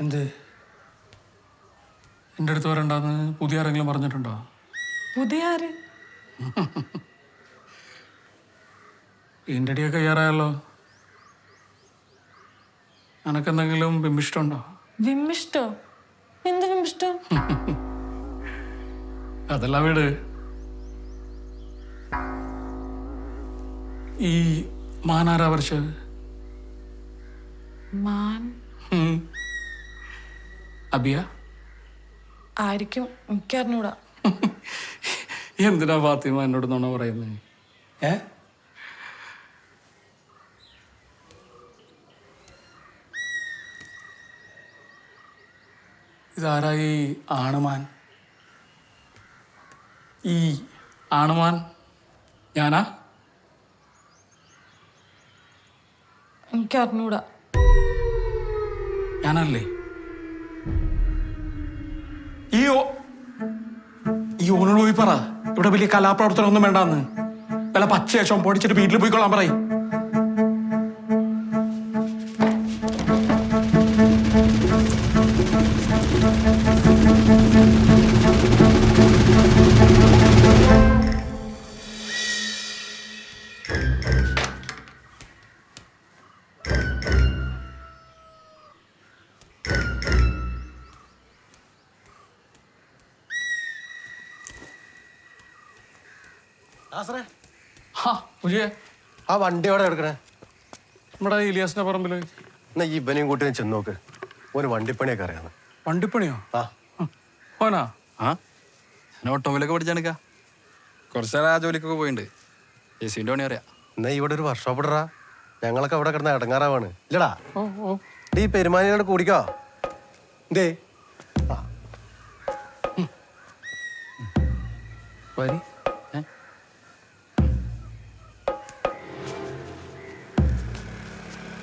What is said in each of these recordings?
എന്ത്? എന്റെ അടുത്ത് വരണ്ടെന്ന് പുതിയ ആരെങ്കിലും പറഞ്ഞിട്ടുണ്ടോ? പുതിയ ആര്? ഇതിന്റെ അടിയൊക്കെ തയ്യാറായല്ലോ. എനക്കെന്തെങ്കിലും ബിംബിഷ്ടമുണ്ടോ ബിംബിഷ്ടോ എന്ത് വിമ്മിഷ്ടോ? അതല്ല വീട്. ഈ മാനാരാ വരച്ചത്. മാൻ ഉം. അബിയ? ആയിരിക്കും. എനിക്കറിഞ്ഞൂടാ എന്തിനാ ഫാത്തിമ എന്നോട് നുണ പറയുന്നത് ഏ? ഇതാരായി ആണുമാൻ? ഈ ആണുമാൻ? ഞാനാ? എനിക്കറിഞ്ഞൂടാ ഞാനല്ലേ? ഈ ഈ ഓനോട് പോയി പറ. ഇവിടെ വലിയ കലാപ്രവർത്തനം ഒന്നും വേണ്ടാന്ന്. വല്ല പച്ചയശം പൊടിച്ചിട്ട് വീട്ടിൽ പോയിക്കൊള്ളാൻ പറയും. ആ വണ്ടി അവിടെ എടുക്കണേ നമ്മുടെ ഇലിയാസിന്റെ പറമ്പിൽ. എന്നാ ഈ ഇവനെയും കൂട്ടി ചെന്ന് നോക്ക്. ഒരു വണ്ടിപ്പണിയൊക്കെ അറിയാന്ന്. വണ്ടിപ്പണിയോ? ആ. ഓനാ? ആ? ഞാൻ ഓട്ടോമൊബൈലൊക്കെ പഠിച്ചാണിക്ക കുറച്ച് നേരം ആ ജോലിക്കൊക്കെ പോയിട്ടുണ്ട് എ സിന്റെ പണി അറിയാം. എന്നാ ഇവിടെ ഒരു വർക്ക്ഷോപ്പ് ഇടറാ. ഞങ്ങളൊക്കെ അവിടെ കിടന്ന് ഇടങ്ങാറാവാണ് ഇല്ലടാ. ഈ പെരുമാനിയോട് കൂടിക്കോ. എന്തേ? ആ. വരി.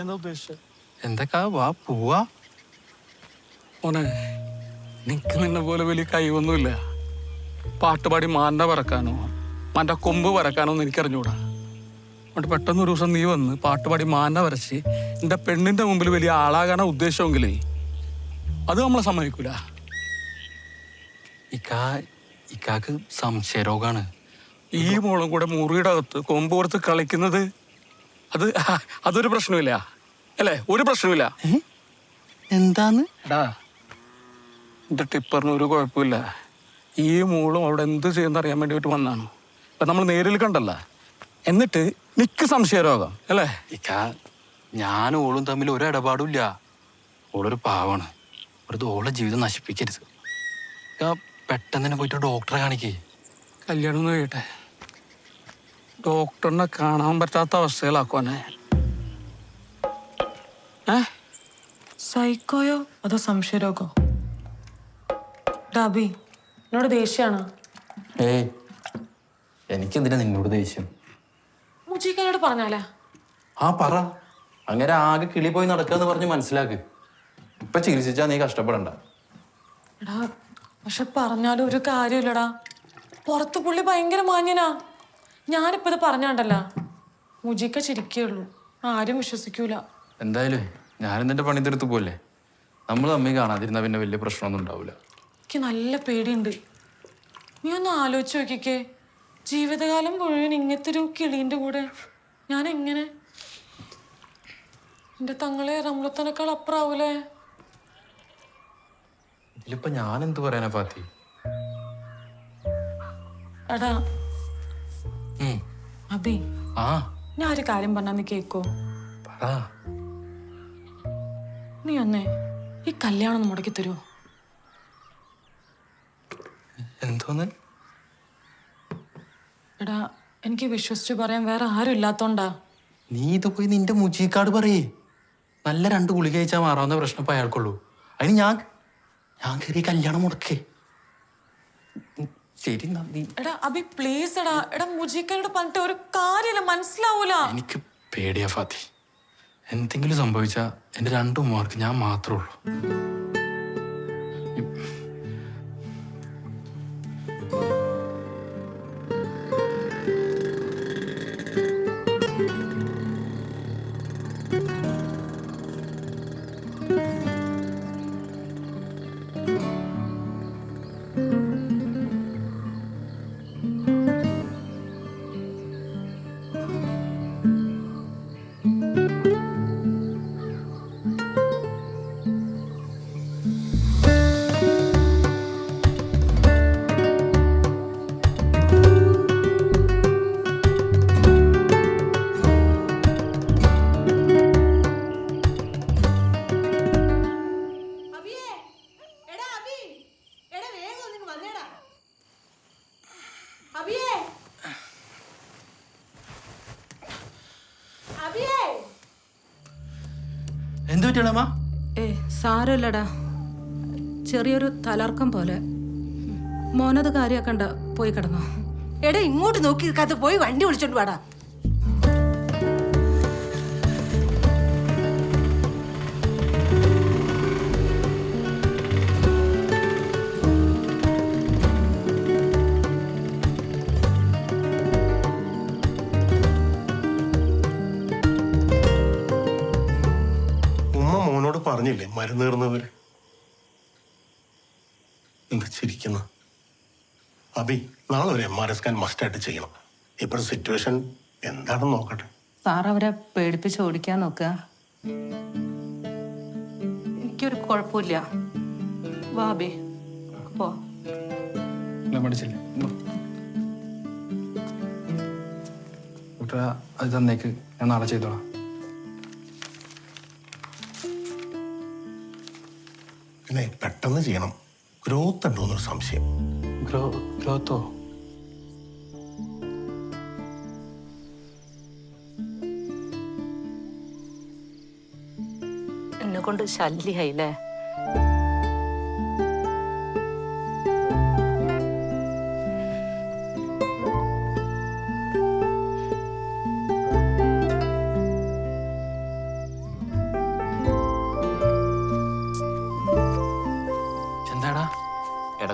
എന്താ ഉദ്ദേശിച്ചത് എന്തൊക്കെ? വാ പോവാ. മോനെ നിനക്ക് നിന്നെ പോലെ വലിയ കഴിവൊന്നുമില്ല. പാട്ടുപാടി മാന്റെ പറക്കാനോ മാന്റെ കൊമ്പ് പറക്കാനോ ഒന്നും എനിക്കറിഞ്ഞൂടാ. അതുകൊണ്ട് പെട്ടെന്ന് ഒരു ദിവസം നീ വന്ന് പാട്ടുപാടി മാന്റെ വരച്ച് എന്റെ പെണ്ണിന്റെ മുമ്പിൽ വലിയ ആളാകാനാ ഉദ്ദേശമെങ്കിലേ അത് നമ്മളെ സമ്മതിക്കൂല. ഇക്കാ ഇക്കാക്ക് സംശയരോഗാണ്. ഈ മോളും കൂടെ മുറിയുടെ അകത്ത് കൊമ്പ് പുറത്ത് കളിക്കുന്നത് അത് അതൊരു പ്രശ്നമില്ല. അല്ലേ? ഒരു പ്രശ്നമില്ല. എന്താന്ന്? എടാ എന്റെ ടിപ്പറിന് ഒരു കുഴപ്പമില്ല. ഈ മൂളും അവിടെ എന്ത് ചെയ്യുന്ന അറിയാൻ വേണ്ടിയിട്ട് വന്നാണ്. അപ്പൊ നമ്മൾ നേരിൽ കണ്ടല്ല. എന്നിട്ട് നിക്ക് സംശയരോഗം അല്ലേ? ഇക്ക ഞാനും ഓളും തമ്മിൽ ഒരു ഇടപാടും ഇല്ല ഓളൊരു പാവാണ്. വെറുതെ ഓളെ ജീവിതം നശിപ്പിക്കരുത്. പെട്ടെന്ന് തന്നെ പോയിട്ട് ഡോക്ടറെ കാണിക്കേ. കല്യാണം ഒന്ന് കഴിയട്ടെ. ഡോക്ടറിനെ കാണാൻ പറ്റാത്ത അവസ്ഥയിലാക്കുവാനെ. സൈക്കോയോ? അതോ സംശയരോഗോ? ഡാബി എന്നോട് ദേഷ്യാണ്? ഏയ് എനിക്കെന്തിനാ നിന്നോട് ദേഷ്യം? മുജീക്കാനോട് പറഞ്ഞാലേ? ആ പറ. അങ്ങനെ ആകെ കിളി പോയി നടക്കാന്ന് പറഞ്ഞ് മനസ്സിലാക്ക്. ഇപ്പൊ ചികിത്സിച്ചാ നീ കഷ്ടപ്പെടണ്ട. എടാ പക്ഷെ പറഞ്ഞാലും ഒരു കാര്യമില്ലടാ. പുറത്ത് പുള്ളി ഭയങ്കര മാന്യനാ. ഞാനിപ്പോ ഇത് പറഞ്ഞാണ്ടല്ല. മുജിക്ക ചിരിക്കുള്ളൂ ആരും വിശ്വസിക്കൂല. എന്തായാലും ഞാനും നിന്റെ പണി തീർത്ത് പോലെ നമ്മൾ തമ്മിൽ കാണാതിരുന്ന പിന്നെ വലിയ പ്രശ്നമൊന്നും ഉണ്ടാവില്ല എനിക്ക് നല്ല പേടിയുണ്ട്. നീ ഒന്ന് ആലോചിച്ച് നോക്കിക്കേ. ജീവിതകാലം മുഴുവൻ ഇങ്ങനത്തെ ഒരു കിളീന്റെ കൂടെ ഞാൻ എങ്ങനെ എന്റെ തങ്ങളെ റംലത്തനേക്കാൾ അപ്പുറാവൂലേ? ഇതിലിപ്പോ ഞാൻ എന്ത് പറയാനാ പാത്തി എടാ. അബി ആ. ഞാൻ ഒരു കാര്യം പറഞ്ഞാ നീ കേക്കോ? പറ. നീ ഒന്നേ ഈ കല്യാണം ഒന്ന് മുടക്കി തരുമോ എന്തോന്ന്? എടാ എനിക്ക് വിശ്വസിച്ച് പറയാൻ വേറെ ആരും ഇല്ലാത്തോണ്ടാ. നീ ഇത് പോയി നിന്റെ മുജീക്കാട് പറയേ. നല്ല രണ്ട് ഗുളിക കഴിച്ചാൽ മാറാവുന്ന പ്രശ്നം ഇപ്പം അയാൾക്കുള്ളൂ. അതിന് ഞാൻ ഞാൻ കയറി കല്യാണം മുടക്കേ. ശരി നന്ദി. എടാ അബി പ്ലീസ് എടാ. എടാ മുജിക്കനോട് പറഞ്ഞിട്ട് ഒരു കാര്യമില്ല മനസ്സിലാവൂല. എനിക്ക് പേടിയാ ഫാത്തി. എന്തെങ്കിലും സംഭവിച്ചാൽ എന്റെ രണ്ട് ഉമ്മമാർക്ക് ഞാൻ മാത്രമേ ഉള്ളൂ. അബിയേ എന്ത് പറ്റിയാളമ്മ ഏ സാരമില്ലടാ ചെറിയൊരു തലർക്കം പോലെ. മോനത് കാര്യാക്കണ്ട പോയി കിടന്നോ. എടാ ഇങ്ങോട്ട് നോക്കി നിൽക്കാത്ത പോയി വണ്ടി വിളിച്ചോണ്ട് വാടാ. മരുന്ന് തീർന്നവർ എന്താ ചിരിക്കുന്ന. അബി നാളെ ഒരു എം ആർ എസ് സ്കാൻ മസ്റ്റായിട്ട് ചെയ്യണം. ഇപ്പോഴത്തെ സിറ്റുവേഷൻ എന്താണെന്ന് നോക്കട്ടെ. സാർ അവരെ പേടിപ്പിച്ച് ഓടിക്കാൻ നോക്കുക. എനിക്കൊരു കുഴപ്പമില്ല. വാബി പോ. പഠിച്ചില്ലേ കൂട്ടുകാ അത് തന്നേക്ക്. ഞാൻ നാളെ ചെയ്തോളാം. പിന്നെ പെട്ടെന്ന് ചെയ്യണം. ഗ്രോത്ത് ഉണ്ടോ എന്നൊരു സംശയം. ഗ്രോ ഗ്രോത്തോ എന്നെ കൊണ്ട് ശല്യായില്ലേ?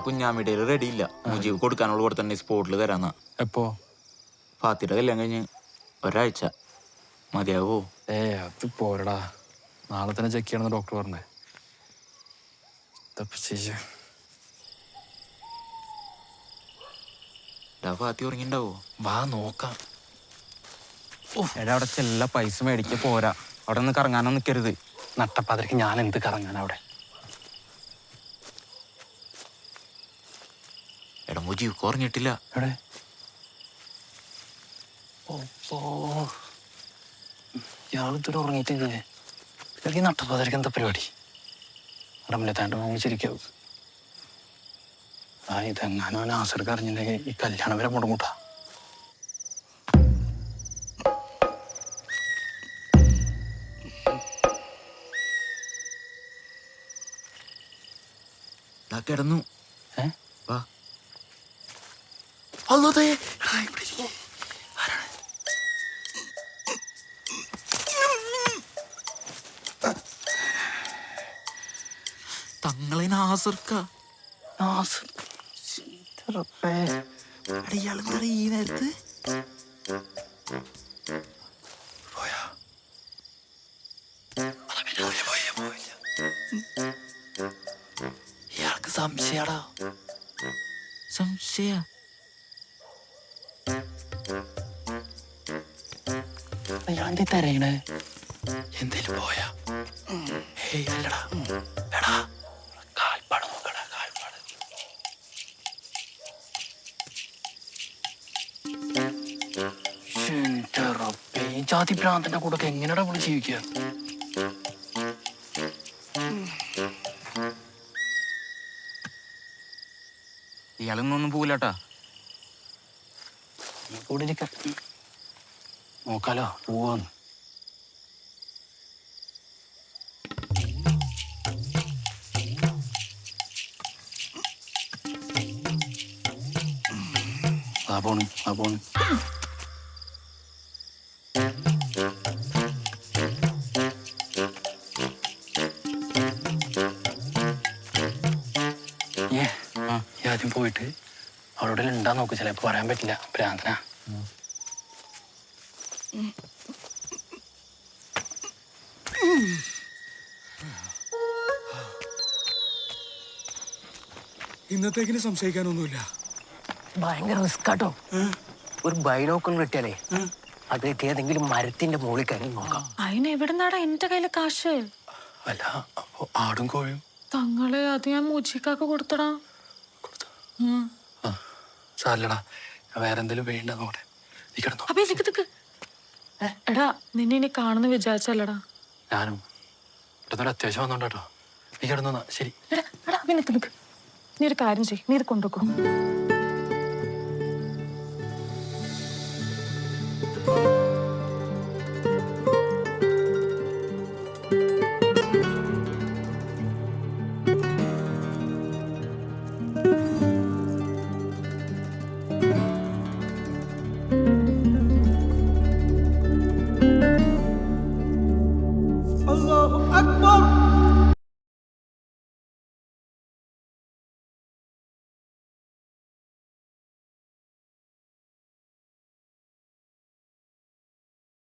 എടാ കുഞ്ഞാമിടയിൽ റെഡി ഇല്ല. മുജീബ് കൊടുക്കാനുള്ള കൂടെ തന്നെ സ്പോട്ടിൽ തരാന്നാ. എപ്പോ? ഫാത്തിയുടെ കല്യാണം കഴിഞ്ഞ് ഒരാഴ്ച. മതിയാവോ? ഏ അത് പോരടാ. നാളെ തന്നെ ചെക്ക് ചെയ്യണമെന്ന് ഡോക്ടർ പറഞ്ഞേ. ഫാത്തി ഉറങ്ങിണ്ടാവോ? വാ നോക്കാം. എടാ അവിടെ ചെല്ല പൈസ മേടിക്ക പോരാ. അവിടെ നിന്ന് കറങ്ങാനോ നിൽക്കരുത് നട്ടപ്പാതിരക്ക് ഞാൻ എന്ത് കറങ്ങാൻ അവിടെ? എടാ കുറഞ്ഞിട്ടില്ല എവിടെ? ഉറങ്ങിയിട്ടില്ലേ? ഇയാൾക്ക് എന്താ പരിപാടി? അവിടെ താണ്ട് വാങ്ങിച്ചിരിക്കാവും ആ ഇതെങ്ങാനും അവൻ ആസർക്ക് അറിഞ്ഞില്ലെങ്കിൽ ഈ കല്യാണം വരെ മുടങ്ങൂട്ടാ. കിടന്നു. ഏ? വാ അല്ലാതെ എടാ, ഇവിടെ തങ്ങളെ നാസർക്ക. നാസർ. എടാ ഇയാളെന്താ ഈ നേരത്ത്? പോയാ? ഇയാൾക്ക് സംശയാടാ. സംശയ. ജാതി ഭ്രാന്തന്റെ കൂടെ എങ്ങനെയാടാ ഇവിടെ ജീവിക്കുക? ഇയാളൊന്നും പോവില്ലാട്ടാ. കൂടെ നോക്കാലോ പോവാന്ന്. പോണ് ആ പോണ് ആദ്യം പോയിട്ട് അവളോട് ഉണ്ടാ നോക്ക്. ചിലപ്പോ പറയാൻ പറ്റില്ല. പ്രാന്തന ഇന്നത്തേക്കിന് സംശയിക്കാനൊന്നുമില്ല. ഭയങ്കര റിസ്കാട്ടോ ഒരു ബൈനോക്കൾ കിട്ടിയാലേ അത് ഏതെങ്കിലും മരത്തിന്റെ മുകളിൽ കയറി നോക്കാം. അതിന് എവിടുന്നാടാ എന്റെ കയ്യിൽ കാശ്? അല്ല അപ്പൊ ആടും കോഴിയും? തങ്ങളെ അത് ഞാൻ മൂച്ചിക്കാക്ക് കൊടുത്തടാ. ഞാൻ വേറെ എന്തെങ്കിലും വേണ്ട നോടെ നീ കിടന്നോ. അപ്പൊ നിക്ക് നിക്ക് എടാ നിന്നെ ഇനി കാണുന്ന വിചാരിച്ചല്ലടാ. ഞാനും. അത്യാവശ്യം വന്നോട്ടോ നീ കിടന്നോ ശരി. എടാ നിക്ക് നിക്ക്. നീ ഒരു കാര്യം ചെയ്യ് നീ ഇത് കൊണ്ടുവെക്കോ.